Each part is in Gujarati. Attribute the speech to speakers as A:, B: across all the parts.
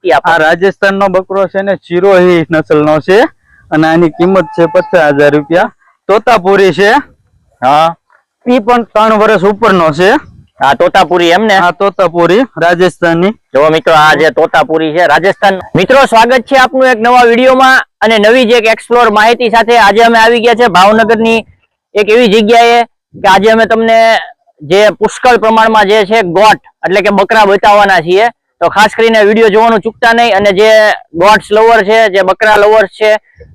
A: માહિતી આપો.
B: આ રાજસ્થાન નો બકરો છે ને ચિરોહી નસલ નો છે અને આની કિંમત છે પચાસ હજાર રૂપિયા. તોતાપુરી છે.
A: હા.
B: એ પણ ત્રણ વર્ષ ઉપરનો છે.
A: હા તોતાપુરી એમ ને?
B: આ તોતાપુરી રાજસ્થાનની.
A: જો મિત્રો આ જે તોતાપુરી છે રાજસ્થાન મિત્રો સ્વાગત છે આપનું એક નવા વિડીયોમાં અને નવી જે એક એક્સપ્લોર માહિતી સાથે. આજે અમે આવી ગયા છે ભાવનગરની એક એવી જગ્યાએ કે આજે અમે તમને જે પુષ્કળ પ્રમાણમાં જે છે ગોટ એટલે કે બકરા બતાવવાના છીએ. તો ખાસ કરીને વીડિયો જોવાનું ચૂકતા નહીં અને જે ગોટ્સ લવર છે, જે બકરા લવર્સ છે,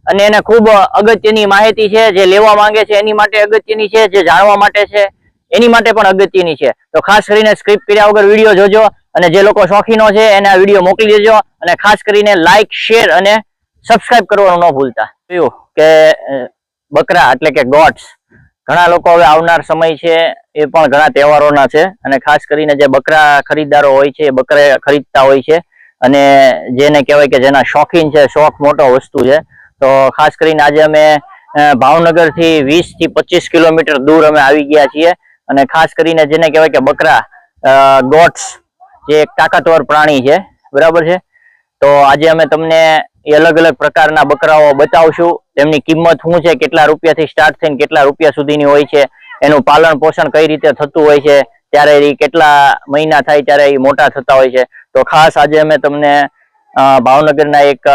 A: અને એને ખૂબ અગત્યની માહિતી છે, જે લેવા માંગે છે, એની માટે અગત્યની છે, જે જાણવા માટે છે, એની માટે પણ અગત્યની છે. તો ખાસ કરીને સ્ક્રિપ્ટ કર્યા વગર વીડિયો જોજો અને જે લોકો શોખીનો છે, એને આ વીડિયો મોકલી દેજો અને ખાસ કરીને લાઇક શેર અને સબસ્ક્રાઇબ કરવાનું ન ભૂલતા. જોયું કે બકરા એટલે કે ગોટ્સ ઘણા લોકો હવે આવનાર સમય છે, એ પણ ઘણા તહેવારોના છે. અને ખાસ કરીને જે બકરા ખરીદદારો હોય છે, એ બકરા ખરીદતા હોય છે. અને જેને કહેવાય કે જેના શોખીન છે, શોખ મોટો વસ્તુ છે. તો ખાસ કરીને આજે અમે ભાવનગરથી વીસથી પચીસ કિલોમીટર દૂર અમે આવી ગયા છીએ. અને ખાસ કરીને જેને કહેવાય કે બકરા ગોટ્સ જે એક તાકાતવર પ્રાણી છે. બરાબર છે? તો આજે અમે તમને એ અલગ અલગ પ્રકારના બકરાઓ બતાવશું. તેમની કિંમત શું છે, કેટલા રૂપિયાથી સ્ટાર્ટ થઈને કેટલા રૂપિયા સુધીની હોય છે, એનું પાલન પોષણ કઈ રીતે થતું હોય છે, ત્યારે એ કેટલા મહિના થાય ત્યારે એ મોટા થતા હોય છે. તો ખાસ આજે અમે તમને ભાવનગરના એક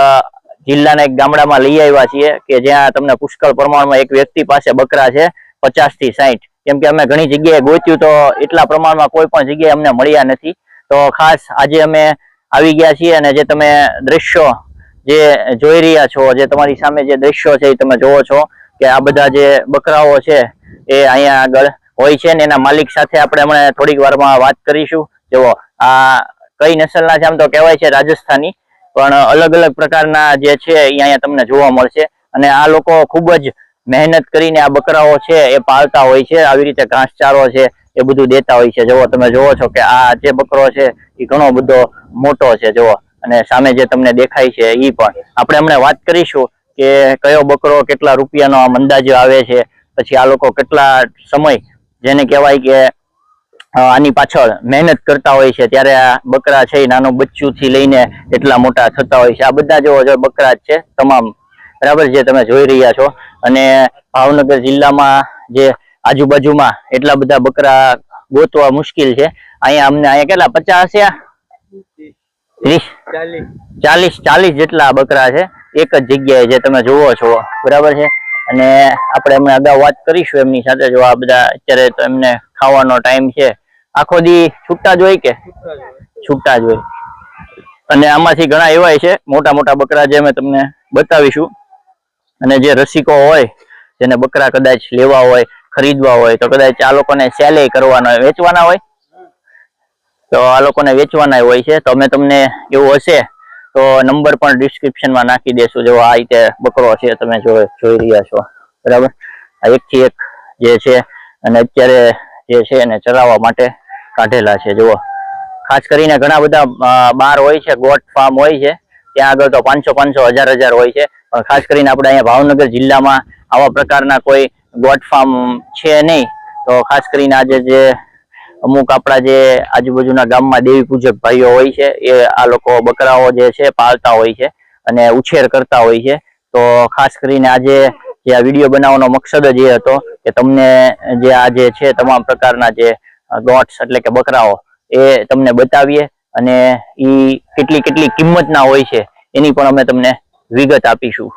A: જિલ્લાના એક ગામડામાં લઈ આવ્યા છીએ, કે જ્યાં તમને પુષ્કળ પ્રમાણમાં એક વ્યક્તિ પાસે બકરા છે પચાસથી સાહીઠ કેમ કે અમે ઘણી જગ્યાએ ગોત્યું તો એટલા પ્રમાણમાં કોઈ પણ જગ્યાએ અમને મળ્યા નથી. તો ખાસ આજે અમે આવી ગયા છીએ અને જે તમે દ્રશ્યો જે જોઈ રહ્યા છો, જે તમારી સામે જે દ્રશ્યો છે એ તમે જોવો છો કે આ બધા જે બકરાઓ છે એ અહીંયા આગળ હોય છે ને એના માલિક સાથે આપણે હમણાં થોડીક વારમાં વાત કરીશું. જુઓ, આ કઈ નસલના છે આમ તો કહેવાય છે રાજસ્થાની, પણ અલગ અલગ પ્રકારના જે છે અહીંયા તમને જોવા મળશે. અને આ લોકો ખૂબ જ મહેનત કરીને આ બકરાઓ છે એ પાળતા હોય છે, આવી રીતે ઘાસચારો છે એ બધું દેતા હોય છે. જુઓ, તમે જોવો છો કે આ જે બકરો છે એ ઘણો બધો મોટો છે. જુઓ અને સામે જે તમને દેખાય છે એ પણ. આપણે હમણાં વાત કરીશું કે કયો બકરો કેટલા રૂપિયાનો આમ અંદાજો આવે છે, પછી આ લોકો કેટલા સમય જેને કહેવાય કે આની પાછળ મહેનત કરતા હોય છે, ત્યારે આ બકરા છે નાનું બચ્ચું થી લઈને એટલા મોટા થતા હોય છે. આ બધા જો બકરા જ છે, તમામ. બરાબર જે તમે જોઈ રહ્યા છો. અને ભાવનગર જિલ્લામાં જે આજુબાજુમાં એટલા બધા બકરા ગોતવા મુશ્કેલ છે. અહીંયા અમને અહીંયા કેટલા? પચાસ ત્રીસ ચાલીસ. ચાલીસ જેટલા બકરા છે. એક જ જગ્યાએ જે તમે જુઓ છો. બરાબર છે? અને આપણે એમને અગાઉ વાત કરીશું એમની સાથે જો આ બધા અત્યારે તો એમને ખાવાનો ટાઈમ છે. આખો દી છૂટા જ હોય કે? છૂટા જ હોય. અને આમાંથી ઘણા એવાય છે. મોટા મોટા બકરા જે અમે તમને બતાવીશું. અને જે રસિકો હોય જેને બકરા કદાચ લેવા હોય ખરીદવા હોય તો કદાચ આ લોકોને સેલે કરવાના હોય વેચવાના હોય. તો આ લોકોને વેચવાના હોય છે. તો અમે તમને એવું હશે તો નંબર પણ ડિસ્ક્રિપ્શનમાં નાખી દેશું. જો આ રીતે બકરો છે, તમે જોઈ રહ્યા છો. બરાબર? આ એકથી એક જે છે અને અત્યારે જે છે એને ચરાવવા માટે કાઢેલા છે. જુઓ. ખાસ કરીને ઘણા બધા બાર હોય છે ગોટ ફાર્મ હોય છે. ત્યાં આગળ તો પાંચસો પાંચસો, હજાર હજાર હોય છે. પણ ખાસ કરીને આપણે અહીંયા ભાવનગર જિલ્લામાં આવા પ્રકારના કોઈ ગોટ ફાર્મ છે નહીં. તો ખાસ કરીને આજે જે અમુક આપણા જે આજુબાજુના ગામમાં દેવી પૂજક ભાઈઓ હોય છે, એ આ લોકો બકરાઓ જે છે, પાળતા હોય છે અને ઉછેર કરતા હોય છે. તો ખાસ કરીને આજે જે આ વીડિયો બનાવવાનો મકસદ જ એ હતો કે તમને જે આ જે છે, તમામ પ્રકારના જે ગોટ્સ એટલે કે બકરાઓ, એ તમને બતાવીએ અને ઈ કેટલી કેટલી કિંમતના હોય છે, એની પણ અમે તમને વિગત આપીશું.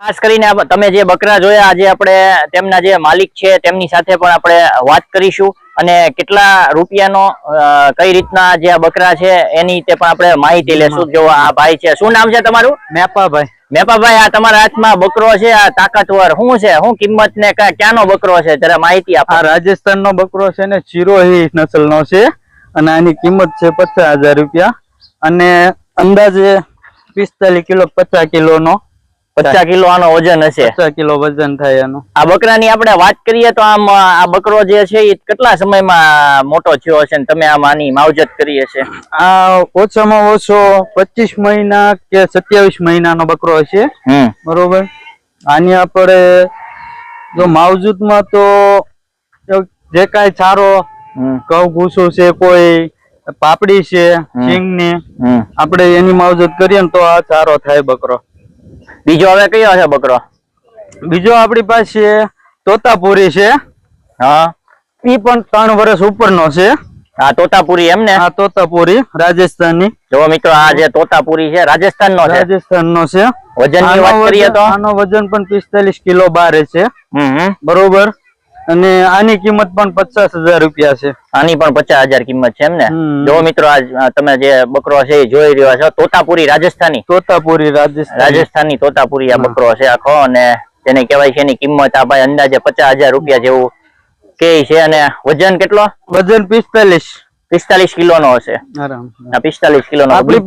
A: ખાસ કરીને તમે જે બકરા જોયા, આજે આપણે તેમના જે માલિક છે, તેમની સાથે પણ આપણે વાત કરીશું. અને કેટલા રૂપિયાનો કઈ રીતના જે આ બકરા છે એની તે પણ આપણે માહિતી લેશું. જો આ ભાઈ છે શું નામ છે તમારું?
B: મેપાભાઈ.
A: મેપાભાઈ આ તમારા હાથમાં બકરો છે આ તાકાતવર શું છે? શું કિંમત ને ક્યાં ક્યાંનો બકરો છે? જરા માહિતી આપો.
B: આ રાજસ્થાન નો બકરો છે ને ચિરોહી નસલ નો છે અને આની કિંમત છે પચાસ હજાર રૂપિયા. અને અંદાજે પિસ્તાલીસ કિલો પચાસ કિલો નો
A: પચાસ કિલો આનો વજન હશે.
B: પચાસ કિલો વજન થાય એનું.
A: આ બકરાની આપણે વાત કરીએ તો આમ આ બકરો જે છે એ કેટલા સમયમાં મોટો થયો હશે તમે આમ આની માવજત કરી હશે?
B: આ ઓછામાં ઓછો પચીસ મહિના કે સત્યાવીસ મહિનાનો બકરો
A: હશે.
B: બરોબર? આની આપણે જો માવજૂદમાં તો જે કાંઈ ચારો
A: હમ.
B: ઘઉં ભૂસું છે કોઈ પાપડી છે સિંગની
A: હમ.
B: આપણે એની માવજત કરીએ ને તો આ સારો થાય બકરો.
A: બીજો હવે કયો છે બકરો?
B: બીજો આપણી પાસે તોતાપુરી છે.
A: હા.
B: ઈ પણ ત્રણ વર્ષ ઉપરનો છે.
A: હા તોતાપુરી એમ ને?
B: હા તોતાપુરી રાજસ્થાનની.
A: જો મિત્રો આ જે તોતાપુરી છે રાજસ્થાન નો છે?
B: રાજસ્થાનનો છે.
A: વજનની વાત કરીએ
B: વજન-
A: તો?
B: આનો વજન પણ પિસ્તાલીસ કિલો બારે છે.
A: હમ.
B: બરોબર? અને આની કિંમત પણ પચાસ હજાર રૂપિયા છે.
A: આની પણ પચાસ હજાર કિંમત છે એમ ને. જો મિત્રો આ આ તમે જે બકરો છે એ જોઈ રહ્યા છો તોતાપુરી રાજસ્થાની.
B: તોતાપુરી રાજસ્થાન.
A: રાજસ્થાની તોતાપુરી આ બકરો છે આખો અને જેને કહેવાય છે એની કિંમત આ ભાઈ અંદાજે પચાસ હજાર રૂપિયા જેવું કે છે અને વજન કેટલો?
B: વજન પિસ્તાલીસ.
A: પિસ્તાલીસ કિલો નો હશે આ પિસ્તાલીસ કિલો નો
B: આપણી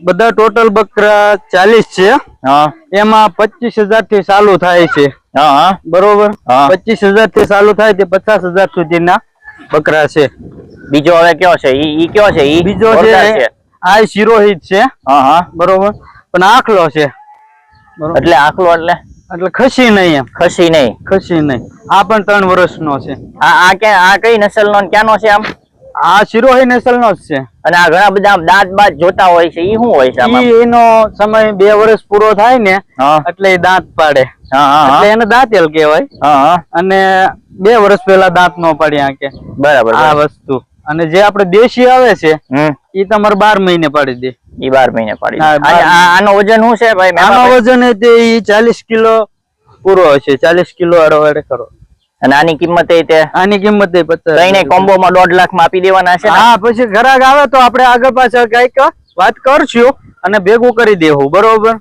B: બધા ટોટલ બકરા ચાલીસ છે.
A: હા.
B: એમાં પચીસ હજારથી ચાલુ થાય છે. બરોબર.
A: હા.
B: પચીસ હજારથી ચાલુ થાય તે પચાસ હજાર સુધીના બકરા છે.
A: બીજો હવે કયો છે? ઈ ઈ કયો છે? ઈ
B: બીજો છે. આ શિરોહિત છે.
A: હા હા.
B: બરોબર. પણ આખલો છે.
A: એટલે આખલો એટલે?
B: એટલે ખસી નહીં એમ.
A: ખસી નહીં.
B: ખસી નહીં. આ પણ ત્રણ વર્ષ નો છે.
A: આ આ કે આ કઈ નસલ નો ક્યાંનો છે આમ?
B: આ શિરોહી નસલનો જ છે.
A: અને આ ઘણા બધા દાંત બાંત જોતા હોય છે ઈ શું હોય છે
B: એનો સમય બે વર્ષ પૂરો થાય ને એટલે એ દાંત પાડે. એટલે એને દાંતેલ કહેવાય.
A: હા
B: અને બે વર્ષ પહેલા દાંત નો પડ્યા કે
A: બરાબર
B: આ વસ્તુ. અને જે આપડે દેશી આવે છે એ તમારે બાર મહિને પાડી દે.
A: ઈ બાર મહિને પાડી આનો વજન શું છે ભાઈ?
B: આનો? વજન એ તે ચાલીસ કિલો પૂરો હશે. ચાલીસ કિલો અડવાડે કરો.
A: અને આની કિંમત એ તે
B: આની કિંમત એ પચાસ
A: કઈ કોમ્બો માં દોઢ લાખમાં આપી દેવાના છે
B: હા પછી ઘરાક આવે તો આપણે આગળ પાછળ કંઈક વાત કરશું અને ભેગું કરી દેવું બરોબર?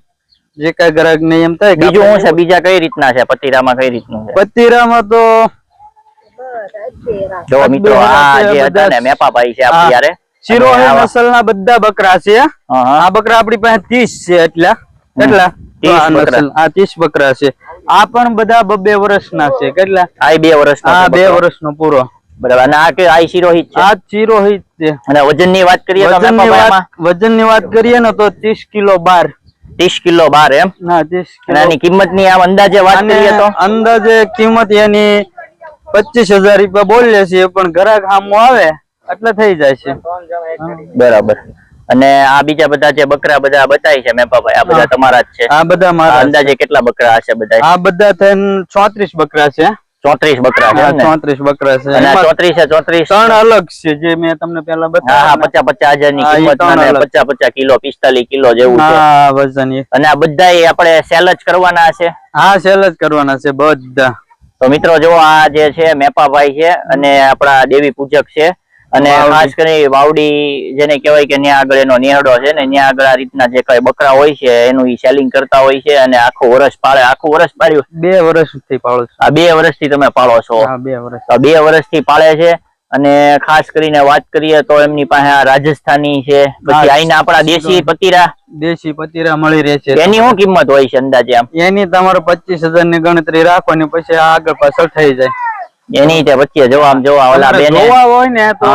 B: જે કઈ ગ્રાહક ને એમ થાય
A: બીજું શું છે? બીજા કઈ રીતના છે? પતીરામાં કઈ રીતનું છે?
B: પતીરામાં તો
A: જો મિત્રો આ જે હતા ને મેપાભાઈ છે. આપણી યારે
B: શિરોહી નસલના બધા બકરા છે. આ બકરા આપણી પાસે ત્રીસ છે એટલા
A: ત્રીસ
B: આ ત્રીસ બકરા છે. આ પણ બધા બબે વર્ષના છે. કેટલા?
A: આ બે વર્ષ
B: આ બે
A: વર્ષ
B: વર્ષનો પૂરો.
A: બરાબર. અને આ કે આ શિરોહિત છે?
B: આ છે.
A: અને વજનની વાત કરીએ તો
B: વજનની વાત કરીએ ને તો ત્રીસ કિલો બાર.
A: ત્રીસ કિલો બાર એમ?
B: ના ત્રીસ
A: અને આની કિંમતની આમ અંદાજે વાત કરીએ તો?
B: અંદાજે કિંમત એની પચીસ હજાર રૂપિયા બોલીએ છીએ પણ ઘરાક સામું આવે એટલે થઈ જાય છે.
A: બરાબર. અને આ બીજા બધા જે બકરા બધા બતાય છે મેપાભાઈ આ બધા તમારા જ છે?
B: આ બધા મારા
A: અંદાજે કેટલા બકરા હશે બધા
B: આ બધા થઈને ચોત્રીસ બકરા છે.
A: ચોત્રીસ બકરા છે
B: ચોત્રીસ બકરા છે.
A: અને ચોત્રીસ
B: ત્રણ અલગ છે જે મેં તમને પેલા બતાવ્યા
A: પચાસ પચાસ
B: હજારની
A: કિંમત. પચાસ પચાસ કિલો પિસ્તાલીસ કિલો જેવું છે.
B: વજન
A: અને આ બધા આપણે સેલ જ કરવાના છે
B: હા સેલ જ કરવાના છે બધા.
A: તો મિત્રો જો આ જે છે મેપાભાઈ છે અને આપણા દેવી પૂજક છે અને. ખાસ કરી વાવડી જેને કહેવાય કે ન્યા આગળ એનો નિહાળો છે ને ન્યા આગળ આ રીતના જે કઈ બકરા હોય છે એનું ઈ સેલિંગ કરતા હોય છે અને આખું વર્ષ પાળે આખું વર્ષ પાડ્યું
B: બે વર્ષથી પાળું છો.
A: આ બે વર્ષથી તમે પાળો છો?
B: બે વર્ષ
A: બે વર્ષથી પાળે છે અને ખાસ કરીને વાત કરીએ તો એમની પાસે આ રાજસ્થાની છે પછી
B: હા.
A: આપણા દેશી પતીરા.
B: દેશી પતીરા મળી રહે છે.
A: એની શું કિંમત હોય છે અંદાજે આમ?
B: એની તમારે પચીસ હજારની ગણતરી રાખવાની પછી આગળ પાછળ થઈ જાય.
A: એની તે વચ્ચે જોવા આમ ઓલા બેને.
B: જોવા હોય ને તો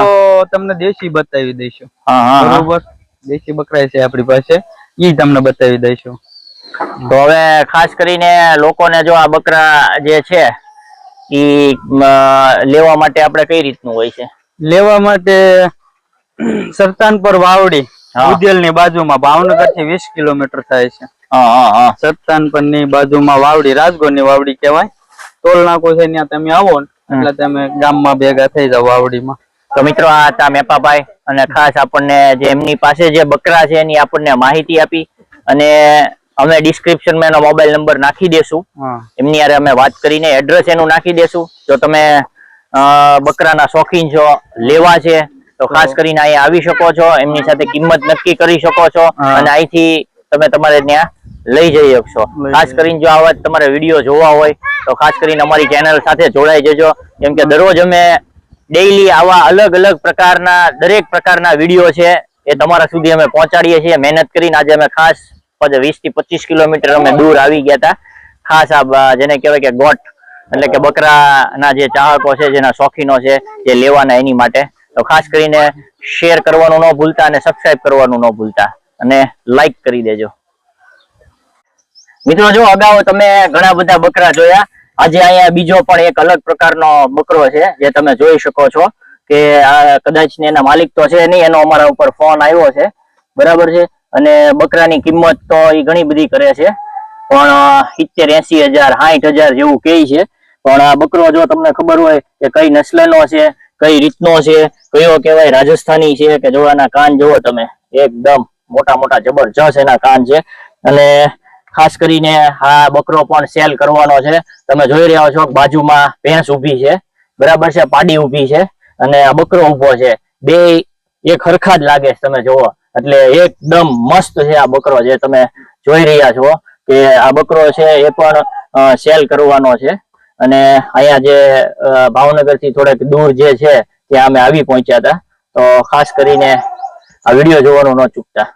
B: તમને દેશી બતાવી દઈશું.
A: હા.
B: બરોબર? દેશી બકરા છે આપણી પાસે. ઈ તમને બતાવી દઈશું.
A: તો હવે ખાસ કરીને લોકોને જો આ બકરા જે છે ઈ લેવા માટે આપણે કઈ રીતનું હોય છે?
B: લેવા માટે સરતાનપર વાવડી. ઉદેલની બાજુમાં ભાવનગરથી વીસ કિલોમીટર થાય છે.
A: હા હા હા.
B: સરતાન પરની બાજુમાં વાવડી રાજગોરની વાવડી કહેવાય. ટોલ નાકો છે ત્યાં તમે આવો ને એટલે તમે ગામમાં ભેગા થઈ જાવ વાવડીમાં.
A: તો મિત્રો આ હતા મેપાભાઈ અને ખાસ આપણને જે એમની પાસે જે બકરા છે એની આપણને માહિતી આપી અને અમે ડિસ્ક્રિપ્શનમાં એનો મોબાઈલ નંબર નાખી દેશું. એમની યારે અમે વાત કરીને એડ્રેસ એનું નાખી દેશું. જો તમે બકરાના શોખીન છો લેવા છે તો ખાસ કરીને અહીંયા આવી શકો છો એમની સાથે કિંમત નક્કી કરી શકો છો અને અહીંથી તમે તમારે ત્યાં લઈ જઈ શકશો. ખાસ કરીને જો આવા તમારે વીડિયો જોવા હોય તો ખાસ કરીને અમારી ચેનલ સાથે જોડાઈ જજો. કેમ કે દરરોજ અમે ડેઈલી આવા અલગ અલગ પ્રકારના દરેક પ્રકારના વીડિયો છે એ તમારા સુધી અમે પહોંચાડીએ છીએ. મહેનત કરીને આજે અમે ખાસ વીસથી પચીસ કિલોમીટર અમે દૂર આવી ગયા હતા. ખાસ આ જેને કહેવાય કે ગોટ એટલે કે બકરાના જે ચાહકો છે જેના શોખીનો છે જે લેવાના એની માટે. તો ખાસ કરીને શેર કરવાનું ન ભૂલતા અને સબસ્ક્રાઈબ કરવાનું ન ભૂલતા. અને લાઈક કરી દેજો. મિત્રો, જો અગાઉ તમે ઘણા બધા બકરા જોયા, આજે અહીંયા બીજો પણ એક અલગ પ્રકારનો બકરો છે, જે તમે જોઈ શકો છો કે આ કદાચ એના માલિક તો છે નહીં, એનો અમારા ઉપર ફોન આવ્યો છે. બરાબર છે? અને બકરાની કિંમત તો એ ઘણી બધી કરે છે. પણ સિત્તેર, એસી હજાર સાઠ હજાર જેવું કહે છે. પણ આ બકરો જો તમને ખબર હોય કે કઈ નસ્લનો છે, કઈ રીતનો છે, કયો કહેવાય રાજસ્થાની છે, કે જોવાના કાન જુઓ તમે, એકદમ. મોટા મોટા જબરજસ્ત એના કાન છે. અને ખાસ કરીને આ બકરો પણ સેલ કરવાનો છે. તમે જોઈ રહ્યા છો બાજુમાં ભેંસ ઊભી છે. બરાબર છે, પાડી ઊભી છે. અને આ બકરો ઊભો છે. બે એક હરખા જ લાગે તમે જુઓ એટલે એકદમ મસ્ત છે આ બકરો જે તમે જોઈ રહ્યા છો કે આ બકરો છે એ પણ સેલ કરવાનો છે. અને અહીંયા જે ભાવનગરથી થોડેક દૂર જે છે, ત્યાં અમે આવી પહોંચ્યા હતા. તો ખાસ કરીને આ વીડિયો જોવાનું ન ચૂકતા.